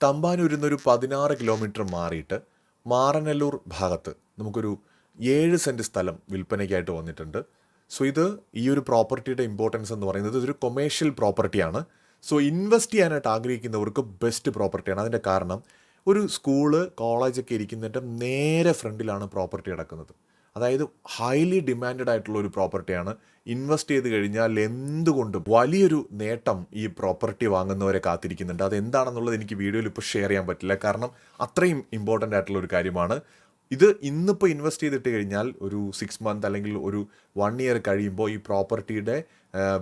തമ്പാനൂരിൽ നിന്നൊരു പതിനാറ് കിലോമീറ്റർ മാറിയിട്ട് മാറനല്ലൂർ ഭാഗത്ത് നമുക്കൊരു ഏഴ് സെന്റ് സ്ഥലം വിൽപ്പനയ്ക്കായിട്ട് വന്നിട്ടുണ്ട്. സോ ഇത് ഈ ഒരു പ്രോപ്പർട്ടിയുടെ ഇമ്പോർട്ടൻസ് എന്ന് പറയുന്നത് ഇതൊരു കൊമേഴ്ഷ്യൽ പ്രോപ്പർട്ടിയാണ് സോ ഇൻവെസ്റ്റ് ചെയ്യാനായിട്ട് ആഗ്രഹിക്കുന്നവർക്ക് ബെസ്റ്റ് പ്രോപ്പർട്ടിയാണ് അതിന്റെ കാരണം ഒരു സ്കൂൾ കോളേജൊക്കെ ഇരിക്കുന്നതിന്റെ നേരെ ഫ്രണ്ടിലാണ് പ്രോപ്പർട്ടി കിടക്കുന്നത് അതായത് ഹൈലി ഡിമാൻഡ് ആയിട്ടുള്ള ഒരു പ്രോപ്പർട്ടിയാണ് ഇൻവെസ്റ്റ് ചെയ്ത് കഴിഞ്ഞാൽ എന്തുകൊണ്ടും വലിയൊരു നേട്ടം ഈ പ്രോപ്പർട്ടി വാങ്ങുന്നവരെ കാത്തിരിക്കുന്നുണ്ട്. അത് എന്താണെന്നുള്ളത് എനിക്ക് വീഡിയോയിൽ ഇപ്പോൾ ഷെയർ ചെയ്യാൻ പറ്റില്ല. കാരണം അത്രയും ഇമ്പോർട്ടന്റ് ആയിട്ടുള്ള ഒരു കാര്യമാണ്. ഇത് ഇന്നിപ്പോൾ ഇൻവെസ്റ്റ് ചെയ്തിട്ട് കഴിഞ്ഞാൽ ഒരു സിക്സ് മന്ത് അല്ലെങ്കിൽ ഒരു വൺ ഇയർ കഴിയുമ്പോൾ ഈ പ്രോപ്പർട്ടിയുടെ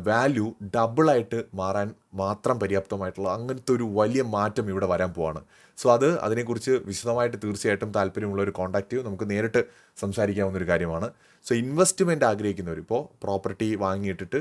വാല്യൂ ഡബിളായിട്ട് മാറാൻ മാത്രം പര്യാപ്തമായിട്ടുള്ള അങ്ങനത്തെ ഒരു വലിയ മാറ്റം ഇവിടെ വരാൻ പോവാണ്. സോ അത് അതിനെക്കുറിച്ച് വിശദമായിട്ട് തീർച്ചയായിട്ടും താല്പര്യമുള്ള ഒരു കോൺടാക്റ്റ് നമുക്ക് നേരിട്ട് സംസാരിക്കാവുന്ന ഒരു കാര്യമാണ്. സോ ഇൻവെസ്റ്റ്മെന്റ് ആഗ്രഹിക്കുന്നവർ ഇപ്പോൾ പ്രോപ്പർട്ടി വാങ്ങിയിട്ടിട്ട്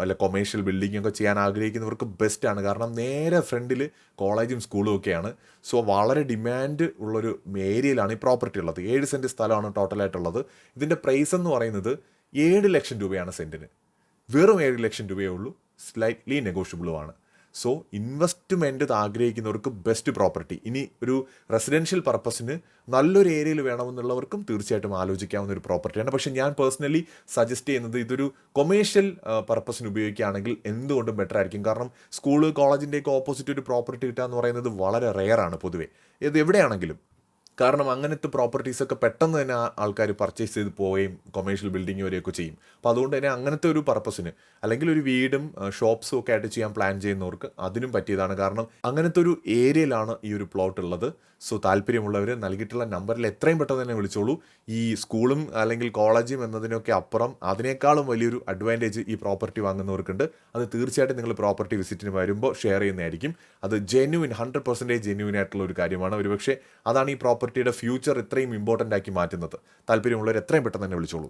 അല്ല കൊമേഴ്ഷ്യൽ ബിൽഡിംഗ് ഒക്കെ ചെയ്യാൻ ആഗ്രഹിക്കുന്നവർക്ക് ബെസ്റ്റാണ് കാരണം നേരെ ഫ്രണ്ടിൽ കോളേജും സ്കൂളും ഒക്കെയാണ്. സോ വളരെ ഡിമാൻഡ് ഉള്ളൊരു ഏരിയയിലാണ് ഈ പ്രോപ്പർട്ടി ഉള്ളത്. ഏഴ് സെന്റ് സ്ഥലമാണ് ടോട്ടലായിട്ടുള്ളത് ഇതിന്റെ പ്രൈസ് എന്ന് പറയുന്നത് ഏഴ് ലക്ഷം രൂപയാണ് സെന്റിന് വെറും ഏഴ് ലക്ഷം രൂപയേ ഉള്ളൂ. സ്ലൈറ്റ്ലി നെഗോഷ്യബിളും ആണ്. സോ ഇൻവെസ്റ്റ്മെന്റ് ആഗ്രഹിക്കുന്നവർക്ക് ബെസ്റ്റ് പ്രോപ്പർട്ടി ഇനി ഒരു റെസിഡൻഷ്യൽ പർപ്പസിന് നല്ലൊരു ഏരിയയിൽ വേണമെന്നുള്ളവർക്കും തീർച്ചയായിട്ടും ആലോചിക്കാവുന്ന ഒരു പ്രോപ്പർട്ടിയാണ് പക്ഷേ ഞാൻ പേഴ്സണലി സജസ്റ്റ് ചെയ്യുന്നത് ഇതൊരു കൊമേഴ്ഷ്യൽ പർപ്പസിന് ഉപയോഗിക്കുകയാണെങ്കിൽ എന്തുകൊണ്ടും ബെറ്റർ ആയിരിക്കും. കാരണം സ്കൂൾ കോളേജിന്റെയൊക്കെ ഓപ്പോസിറ്റ് ഒരു പ്രോപ്പർട്ടി കിട്ടുക എന്ന് പറയുന്നത് വളരെ റെയറാണ് പൊതുവേ. ഇത് എവിടെയാണെങ്കിലും. കാരണം അങ്ങനത്തെ പ്രോപ്പർട്ടീസൊക്കെ പെട്ടെന്ന് തന്നെ ആൾക്കാർ പർച്ചേസ് ചെയ്ത് പോവുകയും കൊമേഴ്ഷ്യൽ ബിൽഡിംഗ് വരെയൊക്കെ ചെയ്യും. അപ്പോൾ അതുകൊണ്ട് തന്നെ അങ്ങനത്തെ ഒരു പർപ്പസിന് അല്ലെങ്കിൽ ഒരു വീടും ഷോപ്സും ഒക്കെ ആയിട്ട് ചെയ്യാൻ പ്ലാൻ ചെയ്യുന്നവർക്ക് അതിനും പറ്റിയതാണ്. കാരണം അങ്ങനത്തെ ഒരു ഏരിയയിലാണ് ഈ ഒരു പ്ലോട്ട് ഉള്ളത്. സോ താല്പര്യമുള്ളവർ നൽകിയിട്ടുള്ള നമ്പറിൽ എത്രയും പെട്ടെന്ന് തന്നെ വിളിച്ചോളൂ. ഈ സ്കൂളും അല്ലെങ്കിൽ കോളേജും എന്നതിനൊക്കെ അപ്പുറം അതിനേക്കാളും വലിയൊരു അഡ്വാന്റേജ് ഈ പ്രോപ്പർട്ടി വാങ്ങുന്നവർക്കുണ്ട്. അത് തീർച്ചയായിട്ടും നിങ്ങൾ പ്രോപ്പർട്ടി വിസിറ്റിന് വരുമ്പോൾ ഷെയർ ചെയ്യുന്നതായിരിക്കും. അത് ജെന്യുവിൻ ഹൺഡ്രഡ് പെർസെന്റേജ് ജെന്യുവിൻ ആയിട്ടുള്ള ഒരു കാര്യമാണ്. ഒരുപക്ഷെ അതാണ് ഈ പ്രോപ്പർട്ടിയുടെ ഫ്യൂച്ചർ ഇത്രയും ഇമ്പോർട്ടന്റ് ആക്കി മാറ്റുന്നത്. താല്പര്യമുള്ളവർ എത്രയും പെട്ടെന്ന് തന്നെ വിളിച്ചോളൂ.